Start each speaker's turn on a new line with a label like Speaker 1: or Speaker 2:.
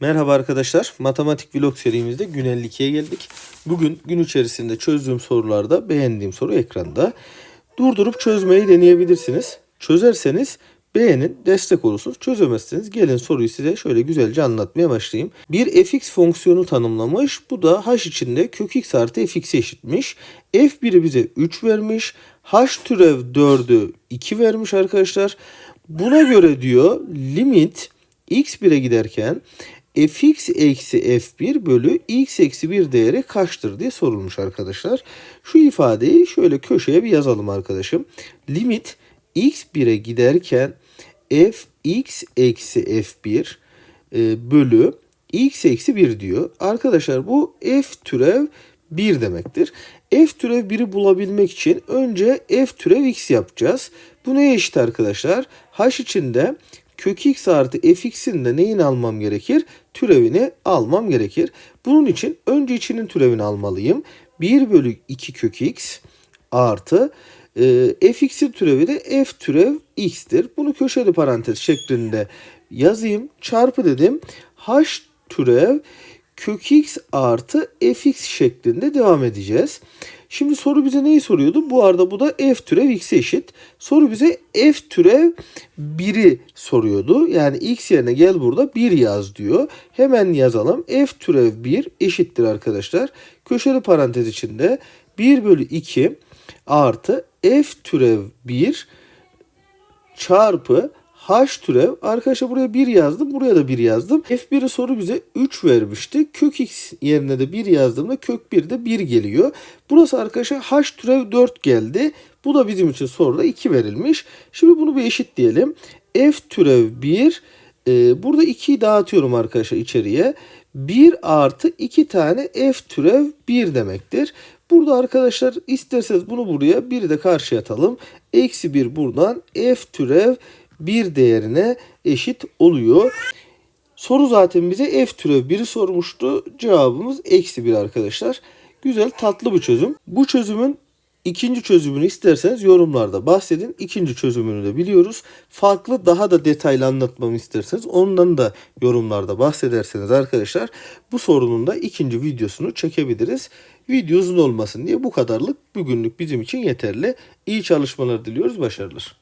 Speaker 1: Merhaba arkadaşlar. Matematik vlog serimizde gün 52'ye geldik. Bugün gün içerisinde çözdüğüm sorularda beğendiğim soru ekranda. Durdurup çözmeyi deneyebilirsiniz. Çözerseniz beğenin, destek olursunuz. Çözemezseniz gelin soruyu size şöyle güzelce anlatmaya başlayayım. Bir fx fonksiyonu tanımlamış. Bu da h içinde kök x artı fx'e eşitmiş. f1'i bize 3 vermiş. h türev 4'ü 2 vermiş arkadaşlar. Buna göre diyor limit x1'e giderken fx eksi f1 bölü x eksi 1 değeri kaçtır diye sorulmuş arkadaşlar. Şu ifadeyi şöyle köşeye bir yazalım arkadaşım. Limit x1'e giderken fx eksi f1 e, bölü x eksi 1 diyor. Arkadaşlar bu f türev 1 demektir. F türev 1'i bulabilmek için önce f türev x yapacağız. Bu neye eşit arkadaşlar? h içinde kök x artı fx'in de neyini almam gerekir? Türevini almam gerekir. Bunun için önce içinin türevini almalıyım. 1 bölü 2 kök x artı e, fx'in türevi de f türev x'tir. Bunu köşeli parantez şeklinde yazayım. Çarpı dedim. h türev kök x artı fx şeklinde devam edeceğiz. Şimdi soru bize neyi soruyordu? Bu arada bu da f türev x'e eşit. Soru bize f türev 1'i soruyordu. Yani x yerine gel burada 1 yaz diyor. Hemen yazalım. f türev 1 eşittir arkadaşlar. Köşeli parantez içinde 1 bölü 2 artı f türev 1 çarpı h türev. Arkadaşlar buraya 1 yazdım. Buraya da 1 yazdım. F1'i soru bize 3 vermişti. Kök x yerine de 1 yazdığımda kök 1 de 1 geliyor. Burası arkadaşlar h türev 4 geldi. Bu da bizim için soruda 2 verilmiş. Şimdi bunu bir eşit diyelim. F türev 1 e, burada 2'yi dağıtıyorum arkadaşlar içeriye. 1 artı 2 tane f türev 1 demektir. Burada arkadaşlar isterseniz bunu buraya bir de karşıya atalım. Eksi 1 buradan f türev 1 değerine eşit oluyor. Soru zaten bize f türev 1'i sormuştu. Cevabımız eksi 1 arkadaşlar. Güzel tatlı bir çözüm. Bu çözümün ikinci çözümünü isterseniz yorumlarda bahsedin. İkinci çözümünü de biliyoruz. Farklı daha da detaylı anlatmamı isterseniz ondan da yorumlarda bahsederseniz arkadaşlar bu sorunun da ikinci videosunu çekebiliriz. Video uzun olmasın diye bu kadarlık bugünlük bizim için yeterli. İyi çalışmalar diliyoruz. Başarılar.